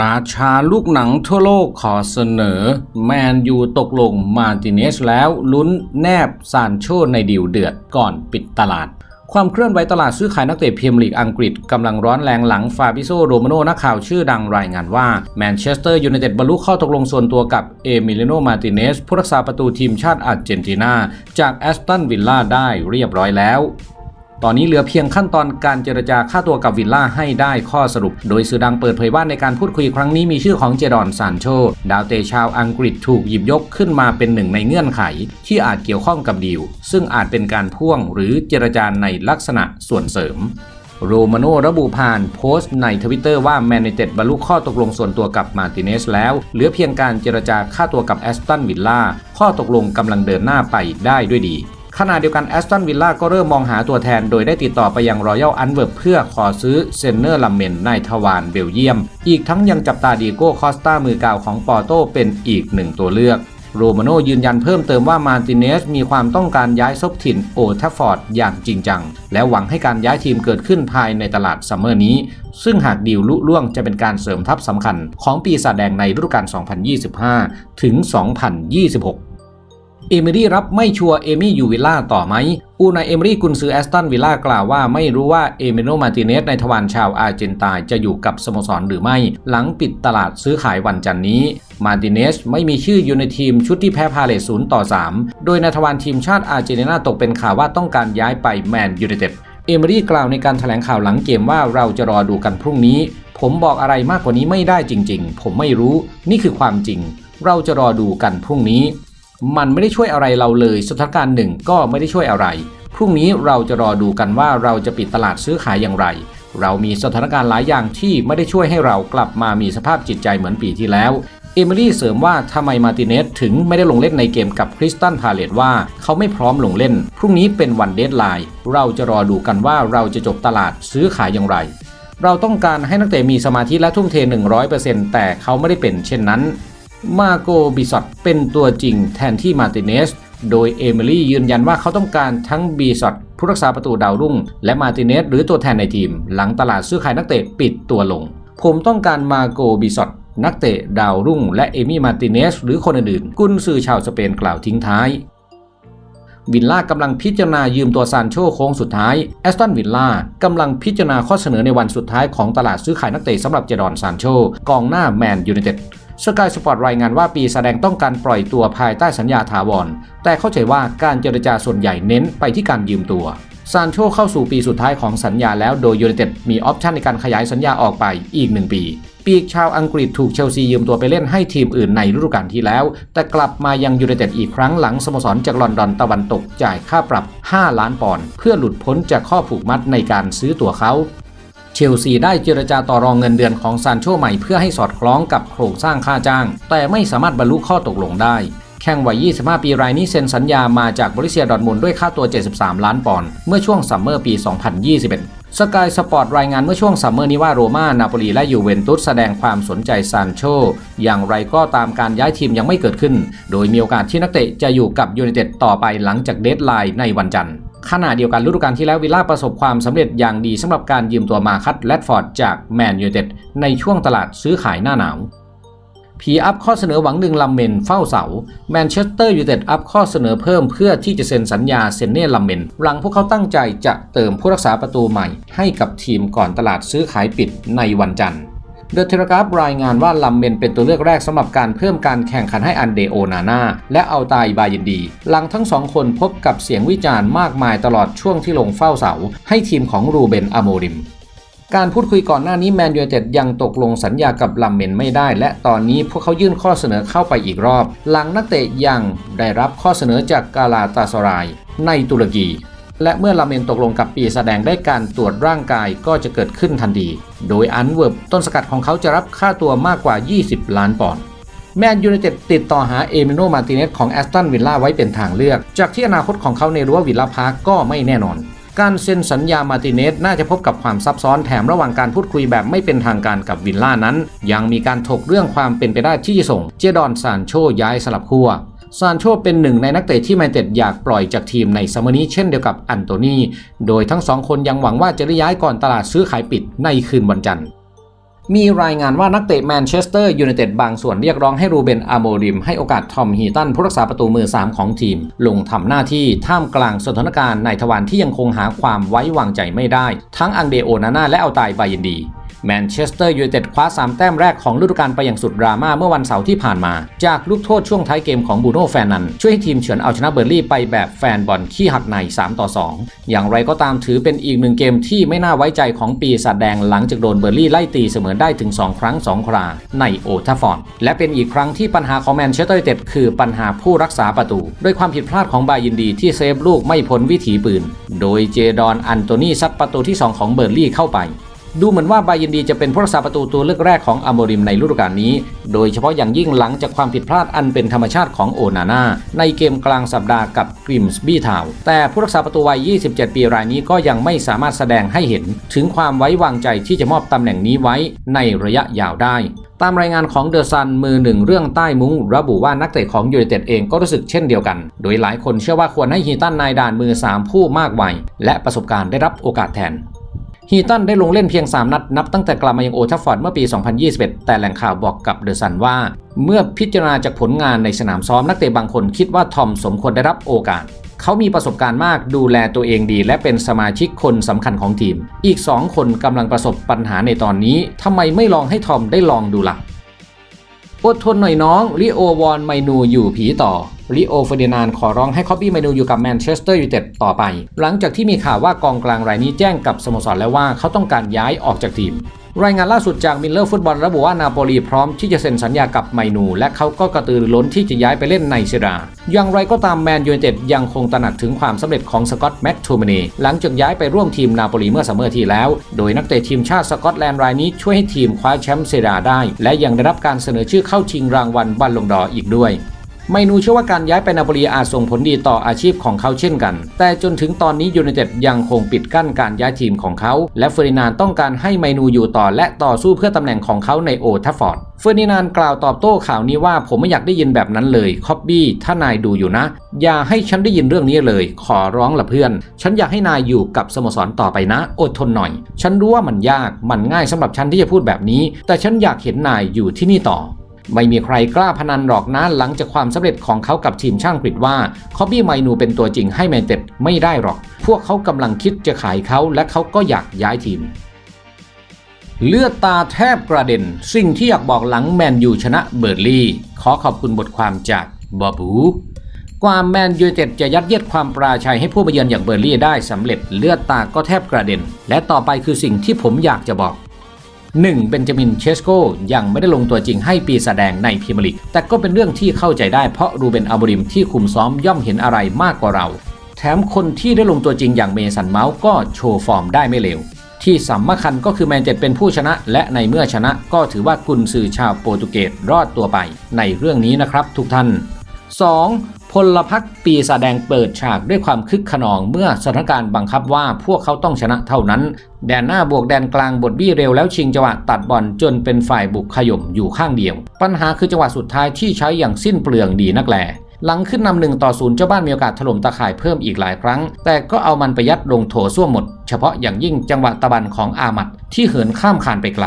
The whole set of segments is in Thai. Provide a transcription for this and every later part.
ราชาลูกหนังทั่วโลกขอเสนอ แมนยูตกลงมาร์ติเนสแล้วลุ้นแนบซานโชในดิวเดือดก่อนปิดตลาด ความเคลื่อนไหวตลาดซื้อขายนักเตะพรีเมียร์ลีกอังกฤษกำลังร้อนแรงหลังฟาบิโซโรมาโนนักข่าวชื่อดังรายงานว่าแมนเชสเตอร์ยูไนเต็ดบรรลุข้อตกลงส่วนตัวกับเอมิเลโนมาร์ติเนสผู้รักษาประตูทีมชาติอาร์เจนตินาจากแอสตันวิลล่าได้เรียบร้อยแล้ว ตอนนี้เหลือเพียงขั้นตอนการเจรจาค่าตัวกับวิลล่าให้ได้ข้อสรุป โดยสื่อดังเปิดเผยว่าในการพูดคุยครั้งนี้มีชื่อของเจดอนซานโช ดาวเตะชาวอังกฤษถูกหยิบยกขึ้นมาเป็นหนึ่งในเงื่อนไข ที่อาจเกี่ยวข้องกับดีล ซึ่งอาจเป็นการพ่วงหรือเจรจาในลักษณะส่วนเสริมโรมาโนระบุผ่านโพสต์ในทวิตเตอร์ว่าแมนยูไนเต็ดบรรลุข้อตกลงส่วนตัวกับมาติเนสแล้ว เหลือเพียงการเจรจาค่าตัวกับแอสตันวิลล่าข้อตกลงกำลังเดินหน้าไปได้ด้วยดี ขณะเดียวกันแอสตันวิลล่าก็เริ่มมองหาตัวแทน โดยได้ติดต่อไปยังรอยัลอันเวิร์เพื่อขอซื้อเซนเนอร์ลัมเมนในทวารเบลเยียม อีกทั้งยังจับตาดีโก้คอสตามือกาวของปอร์โตเป็นอีกหนึ่งตัวเลือกโรมาโนยืนยันเพิ่มเติมว่ามาร์ติเนสมีความต้องการย้ายซบถิ่นโอทัฟฟอร์ดอย่างจริงจัง และหวังให้การย้ายทีมเกิดขึ้นภายในตลาดซัมเมอร์นี้ ซึ่งหากดีลลุล่วงจะเป็นการเสริมทัพสำคัญของปีศาจแดงในฤดูกาล 2025 ถึง 2026 เอมิรี่รับไม่ชัวร์เอมี่ยูวิลล่าต่อไหมอูนายเอมิรี่กุนซือแอสตันวิลล่ากล่าวว่าไม่รู้ว่าเอเมโนมาติเนสในทวารชาวอาร์เจนตาจะอยู่กับสโมสรหรือไม่ หลังปิดตลาดซื้อขายวันจันนี้ มาติเนสไม่มีชื่ออยู่ในทีมชุดที่แพ้พาเลตศูนย์ต่อ 3 โดยในทวารทีมชาติอาร์เจนตินาตกเป็นข่าวว่าต้องการย้ายไปแมนยูไนเต็ดเอมิรี่กล่าวในการแถลงข่าวหลังเกมว่าเราจะรอดูกันพรุ่งนี้ ผมบอกอะไรมากกว่านี้ไม่ได้จริง ๆ ผมไม่รู้ นี่คือความจริง เราจะรอดูกันพรุ่งนี้ มันไม่ได้ช่วยอะไรเราเลย สถานการณ์หนึ่งก็ไม่ได้ช่วยอะไร พรุ่งนี้เราจะรอดูกันว่าเราจะปิดตลาดซื้อขายอย่างไร เรามีสถานการณ์หลายอย่างที่ไม่ได้ช่วยให้เรากลับมามีสภาพจิตใจเหมือนปีที่แล้วเอมิลี่เสริมว่าทำไมมาติเนสถึงไม่ได้ลงเล่นในเกมกับคริสตันพาเลตว่าเขาไม่พร้อมลงเล่น พรุ่งนี้เป็นวันเดทไลน์ เราจะรอดูกันว่าเราจะจบตลาดซื้อขายอย่างไร เราต้องการให้นักเตะมีสมาธิและทุ่มเท 100%แต่เขาไม่ได้เป็นเช่นนั้น มาโกบิซอตเป็นตัวจริงแทนที่มาติเนส โดยเอมิลี่ยืนยันว่าเขาต้องการทั้งบีซอตผู้รักษาประตูดาวรุ่ง และมาติเนสหรือตัวแทนในทีม หลังตลาดซื้อขายนักเตะปิดตัวลง ผมต้องการมาโกบิซอตนักเตะดาวรุ่ง และเอมี่มาติเนสหรือคนอื่นๆกุนซือชาวสเปนกล่าวทิ้งท้ายวิลล่ากำลังพิจารณายืมตัวซานโชโค้งสุดท้ายแอสตันวิลล่ากำลังพิจารณาข้อเสนอในวันสุดท้ายของตลาดซื้อขายนักเตะสำหรับเจดอนซานโชกองหน้าแมนยูไนเต็ด สกายสปอร์ตรายงานว่าปีแสดงต้องการปล่อยตัวภายใต้สัญญาถาวร แต่เข้าใจว่าการเจรจาส่วนใหญ่เน้นไปที่การยืมตัวซานโชเข้าสู่ปีสุดท้ายของสัญญาแล้วโดยยูไนเต็ดมีออปชันในการขยายสัญญาออกไปอีก1ปี ปีกชาวอังกฤษถูกเชลซียืมตัวไปเล่นให้ทีมอื่นในฤดูกาลที่แล้ว แต่กลับมายังยูไนเต็ดอีกครั้งหลังสโมสรจากลอนดอนตะวันตกจ่ายค่าปรับ 5 ล้านปอนด์เพื่อหลุดพ้นจากข้อผูกมัดในการซื้อตัวเขา เชลซีได้เจรจาต่อรองเงินเดือนของซานโชใหม่เพื่อให้สอดคล้องกับโครงสร้างค่าจ้าง แต่ไม่สามารถบรรลุข้อตกลงได้ แข่งวัย 25 ปีรายนี้เซ็นสัญญามาจากบริเซียดอร์ทมุนด์ด้วยค่าตัว 73 ล้านปอนด์เมื่อช่วงซัมเมอร์ปี 2021 สกายสปอร์ตรายงานเมื่อช่วงซัมเมอร์นี้ว่าโรม่า นาโปลี และยูเวนตุสแสดงความสนใจซานโช อย่างไรก็ตามการย้ายทีมยังไม่เกิดขึ้น โดยมีโอกาสที่นักเตะจะอยู่กับยูไนเต็ดต่อไปหลังจากเดดไลน์ในวันจันทร์ ขณะเดียวกันฤดูกาลที่แล้ววิลล่าประสบความสำเร็จอย่างดีสำหรับการยืมตัวมาคัตแรดฟอร์ดจากแมนยูเต็ดในช่วงตลาดซื้อขายหน้าหนาวผีอัพข้อเสนอหวังดึงลัมเมนเฝ้าเสาแมนเชสเตอร์ยูไนเต็ดอัพข้อเสนอเพิ่มเพื่อที่จะเซ็นสัญญาเซนเน่ลัมเมนหลังพวกเขาตั้งใจจะเติมผู้รักษาประตูใหม่ให้กับทีมก่อนตลาดซื้อขายปิดในวันจันทร์ เดอะเทเลกราฟรายงานว่าลัมเมนเป็นตัวเลือกแรกสำหรับการเพิ่มการแข่งขันให้อันเดโอนาน่าและเอาตายบายินดี หลังทั้งสองคนพบกับเสียงวิจารณ์มากมายตลอดช่วงที่ลงเฝ้าเสา ให้ทีมของรูเบนอโมริมการพูดคุยก่อนหน้านี้แมนยูเต็ดยังตกลงสัญญากับลัมเมนไม่ได้ และตอนนี้พวกเขายื่นข้อเสนอเข้าไปอีกรอบ หลังนักเตะยังได้รับข้อเสนอจากกาลาตาสรายในตุรกี และเมื่อลาเมนตกลงกับปีแสดงได้การตรวจร่างกายก็จะเกิดขึ้นทันที โดยอันเวิร์บต้นสกัดของเขาจะรับค่าตัวมากกว่า 20 ล้านปอนด์แมนยูไนเต็ดติดต่อหาเอมิโนมาติเนสของแอสตันวิลล่าไว้เป็นทางเลือก จากที่อนาคตของเขาในรั้ววิลล่าพาร์กก็ไม่แน่นอน การเซ็นสัญญามาติเนสน่าจะพบกับความซับซ้อนแถมระหว่างการพูดคุยแบบไม่เป็นทางการกับวิลล่านั้น ยังมีการถกเรื่องความเป็นไปได้ที่จะส่ง เจดอนซานโชย้ายสลับขั้ว ซานโชเป็นหนึ่งในนักเตะที่แมนเต็ดอยากปล่อยจากทีมในซัมเมอร์นี้เช่นเดียวกับอันโตนีโดยทั้งสองคนยังหวังว่าจะได้ย้ายก่อนตลาดซื้อขายปิดในคืนวันจันทร์มีรายงานว่านักเตะแมนเชสเตอร์ยูไนเต็ดบางส่วนเรียกร้องให้รูเบนอาโมริมให้โอกาสทอมฮีตันผู้รักษาประตูมือ 3 ของทีม ลงทำหน้าที่ท่ามกลางสถานการณ์ในทวารที่ยังคงหาความไว้วางใจไม่ได้ ทั้งอังเดโอนาน่าและเอาตายบายินดี แมนเชสเตอร์ยูไนเต็ดคว้า 3 แต้มแรกของฤดูกาลไปอย่างสุดดราม่าเมื่อวันเสาร์ที่ผ่านมา จากลูกโทษช่วงท้ายเกมของบูโน่แฟนนัน ช่วยให้ทีมเฉือนเอาชนะเบอร์ลี่ไปแบบแฟนบอลขี้หักใน 3 ต่อ 2 อย่างไรก็ตามถือเป็นอีกหนึ่งเกมที่ไม่น่าไว้ใจของปีศาจแดงหลังจากโดนเบอร์ลี่ไล่ตีเสมอได้ถึง 2 ครั้ง 2 คราในโอทัฟอร์ดและเป็นอีกครั้งที่ปัญหาของแมนเชสเตอร์ยูไนเต็ดคือปัญหาผู้รักษาประตูด้วยความผิดพลาดของบายินดีที่เซฟลูกไม่พ้นวิถีปืน โดยเจดอนอันโตนีซัดประตูที่ 2 ของเบอร์ลี่เข้าไป ดูเหมือนว่าบายินดีจะเป็นผู้รักษาประตูตัวเลือกแรกของอโมริมในฤดูกาลนี้ โดยเฉพาะอย่างยิ่งหลังจากความผิดพลาดอันเป็นธรรมชาติของโอนาน่าในเกมกลางสัปดาห์กับกริมส์บี้ทาวแต่ผู้รักษาประตูวัย 27 ปีรายนี้ก็ยังไม่สามารถแสดงให้เห็น ถึงความไว้วางใจที่จะมอบตำแหน่งนี้ไว้ในระยะยาวได้ตามรายงานของเดอะซันมือหนึ่งเรื่องใต้มุ้งระบุว่านักเตะของยูไนเต็ดเองก็รู้สึกเช่นเดียวกัน โดยหลายคนเชื่อว่าควรให้ฮีตันนายด่านมือ 3 ผู้มากวัยและประสบการณ์ได้รับโอกาสแทน ฮีตันได้ลงเล่นเพียง 3 นัด นับตั้งแต่กลับมายังโอทัฟฟอร์ดเมื่อปี 2021 แต่แหล่งข่าวบอกกับเดอะซันว่า เมื่อพิจารณาจากผลงานในสนามซ้อมนักเตะบางคนคิดว่าทอมสมควรได้รับโอกาส เขามีประสบการณ์มากดูแลตัวเองดี และเป็นสมาชิกคนสำคัญของทีม อีก 2 คนกำลังประสบปัญหาในตอนนี้ทำไมไม่ลองให้ทอมได้ลองดูล่ะอดทนหน่อยน้องริโอวอนไมนูอยู่ผีต่อริโอเฟอร์ดินานขอร้องให้คอบบี้ไมนูอยู่กับแมนเชสเตอร์ยูไนเต็ดต่อไป หลังจากที่มีข่าวว่ากองกลางรายนี้แจ้งกับสโมสรแล้วว่าเขาต้องการย้ายออกจากทีม รายงานล่าสุดจากมิลเลอร์ฟุตบอลระบุว่านาโปลีพร้อมที่จะเซ็นสัญญากับไมนู และเขาก็กระตือรือร้นที่จะย้ายไปเล่นในเซรา อย่างไรก็ตามแมนยูไนเต็ดยังคงตระหนักถึงความสำเร็จของสกอตแม็กทูมานีหลังจากย้ายไปร่วมทีมนาโปลีเมื่อซัมเมอร์ที่แล้ว โดยนักเตะทีมชาติสกอตแลนด์รายนี้ช่วยให้ทีมคว้าแชมป์เซราได้ และยังได้รับการเสนอชื่อเข้าชิงรางวัลบัลลงดออีกด้วย ไมนูเชื่อว่าการย้ายไปนาโปลีอาจส่งผลดีต่ออาชีพของเขาเช่นกัน แต่จนถึงตอนนี้ยูไนเต็ดยังคงปิดกั้นการย้ายทีมของเขา และเฟอร์ดินานต้องการให้ไมนูอยู่ต่อและต่อสู้เพื่อตำแหน่งของเขาในโอทัฟฟอร์ดเฟอร์ดินานกล่าวตอบโต้ข่าวนี้ว่าผมไม่อยากได้ยินแบบนั้นเลยคอบบี้ถ้านายดูอยู่นะ อย่าให้ฉันได้ยินเรื่องนี้เลย ขอร้องละเพื่อน ฉันอยากให้นายอยู่กับสโมสรต่อไปนะ อดทนหน่อย ฉันรู้ว่ามันยากมันง่ายสำหรับฉันที่จะพูดแบบนี้ แต่ฉันอยากเห็นนายอยู่ที่นี่ต่อ ไม่มีใครกล้าพนันหรอกนะหลังจากความสำเร็จของเขากับทีมช่างกฤษว่าคอบบี้ไมนูเป็นตัวจริงให้แมนเต็ดไม่ได้หรอก พวกเขากำลังคิดจะขายเขาและเขาก็อยากย้ายทีมเลือดตาแทบกระเด็น สิ่งที่อยากบอกหลังแมนยูชนะเบอร์ลี่ ขอขอบคุณบทความจากบอบูกว่าแมนยูเต็ดจะยัดเยียดความปราชัยให้ผู้มาเยือนอย่างเบอร์ลี่ได้สำเร็จเลือดตาก็แทบกระเด็น และต่อไปคือสิ่งที่ผมอยากจะบอก 1. เบนจามินเชสโกยังไม่ได้ลงตัวจริงให้ปีแสดงในพรีเมียร์ลีกแต่ก็เป็นเรื่องที่เข้าใจได้เพราะรูเบนอัลบริมที่คุมซ้อมย่อมเห็นอะไรมากกว่าเรา แถมคนที่ได้ลงตัวจริงอย่างเมสันเมาส์ก็โชว์ฟอร์มได้ไม่เลวที่สำคัญก็คือแมนเจ็ดเป็นผู้ชนะ และในเมื่อชนะก็ถือว่ากุนซือชาวโปรตุเกสรอดตัวไปในเรื่องนี้นะครับทุกท่าน 2. พลพรรคปีศาจแดงเปิดฉากด้วยความคึกขนองเมื่อสถานการณ์บังคับว่าพวกเขาต้องชนะเท่านั้น แดนหน้าบวกแดนกลางบทบี้เร็วแล้วชิงจังหวะตัดบอลจนเป็นฝ่ายบุกขย่มอยู่ข้างเดียว ปัญหาคือจังหวะสุดท้ายที่ใช้อย่างสิ้นเปลืองดีนักแลหลังขึ้นนำหนึ่งต่อศูนย์เจ้าบ้านมีโอกาสถล่มตาข่ายเพิ่มอีกหลายครั้ง แต่ก็เอามันไปยัดลงโถส้วมหมด เฉพาะอย่างยิ่งจังหวะตะบันของอามัดที่เหินข้ามคานไปไกล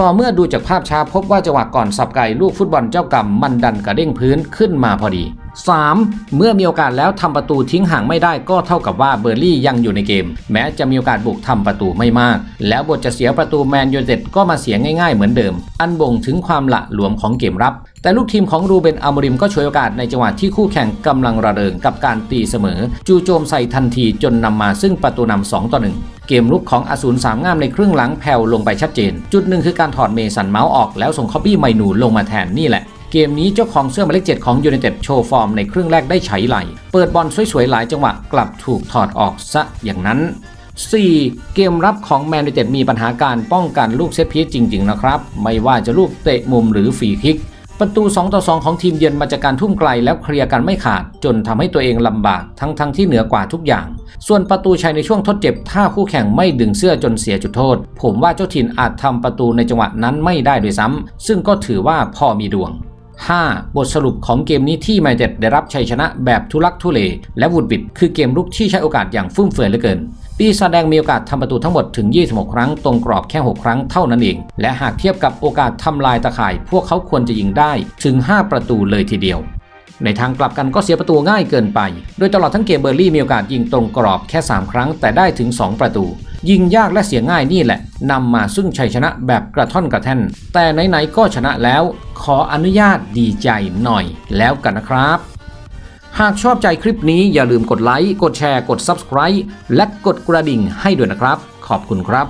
ต่อเมื่อดูจากภาพช้าพบว่าจังหวะก่อนสับไก่ลูกฟุตบอลเจ้ากรรมมันดันกระเด้งพื้นขึ้นมาพอดี 3. เมื่อมีโอกาสแล้วทำประตูทิ้งห่างไม่ได้ก็เท่ากับว่าเบอร์ลี่ยังอยู่ในเกม แม้จะมีโอกาสบุกทำประตูไม่มาก แล้วบทจะเสียประตูแมนยูเต็ดก็มาเสียง่ายๆเหมือนเดิม อันบ่งถึงความละหลวมของเกมรับ แต่ลูกทีมของรูเบนอัมริมก็ฉวยโอกาสในจังหวะที่คู่แข่งกำลังระเริงกับการตีเสมอ จูโจมใส่ทันทีจนนำมาซึ่งประตูนำ2ต่อ1เกมลุกของอสูรสามงามในครึ่งหลังแผ่วลงไปชัดเจน จุดหนึ่งคือการถอดเมสันเมาส์ออกแล้วส่งคอบบี้ไมนูลงมาแทนนี่แหละ เกมนี้เจ้าของเสื้อหมายเลขเจ็ดของยูไนเต็ดโชว์ฟอร์มในครึ่งแรกได้ใช้ไหล เปิดบอลสวยๆหลายจังหวะกลับถูกถอดออกซะอย่างนั้น 4. เกมรับของแมนยูเต็ดมีปัญหาการป้องกันลูกเซตพีซจริง ๆ นะครับ ไม่ว่าจะลูกเตะมุมหรือฟรีคิก ประตู 2 ต่อ 2 ของทีมเยือนมาจากการทุ่มไกลแล้วเคลียร์กันไม่ขาด จนทำให้ตัวเองลำบากทั้งๆทที่เหนือกว่าทุกอย่าง ส่วนประตูชัยในช่วงทดเจ็บ ถ้าคู่แข่งไม่ดึงเสื้อจนเสียจุดโทษ ผมว่าเจ้าถิ่นอาจทำประตูในจังหวะนั้นไม่ได้ด้วยซ้ำซึ่งก็ถือว่าพอมีดวง 5. บทสรุปของเกมนี้ที่ไมเต็ดได้รับชัยชนะแบบทุลักทุเล และวุดบิด คือเกมรุกที่ใช้โอกาสอย่างฟุ่มเฟือยเหลือเกิน ปีศาจแดงมีโอกาสทำประตูทั้งหมดถึง 26 ครั้ง ตรงกรอบแค่ 6 ครั้งเท่านั้นเอง และหากเทียบกับโอกาสทำลายตะข่าย พวกเขาควรจะยิงได้ถึง 5 ประตูเลยทีเดียวในทางกลับกันก็เสียประตูง่ายเกินไป โดยตลอดทั้งเกมเบอร์ลี่มีโอกาสยิงตรงกรอบแค่ 3 ครั้งแต่ได้ถึง 2 ประตู ยิงยากและเสียง่ายนี่แหละ นำมาซึ่งชัยชนะแบบกระท่อนกระแท่น แต่ไหนๆก็ชนะแล้ว ขออนุญาตดีใจหน่อยแล้วกันนะครับ หากชอบใจคลิปนี้อย่าลืมกดไลค์ กดแชร์ กด Subscribe และกดกระดิ่งให้ด้วยนะครับ ขอบคุณครับ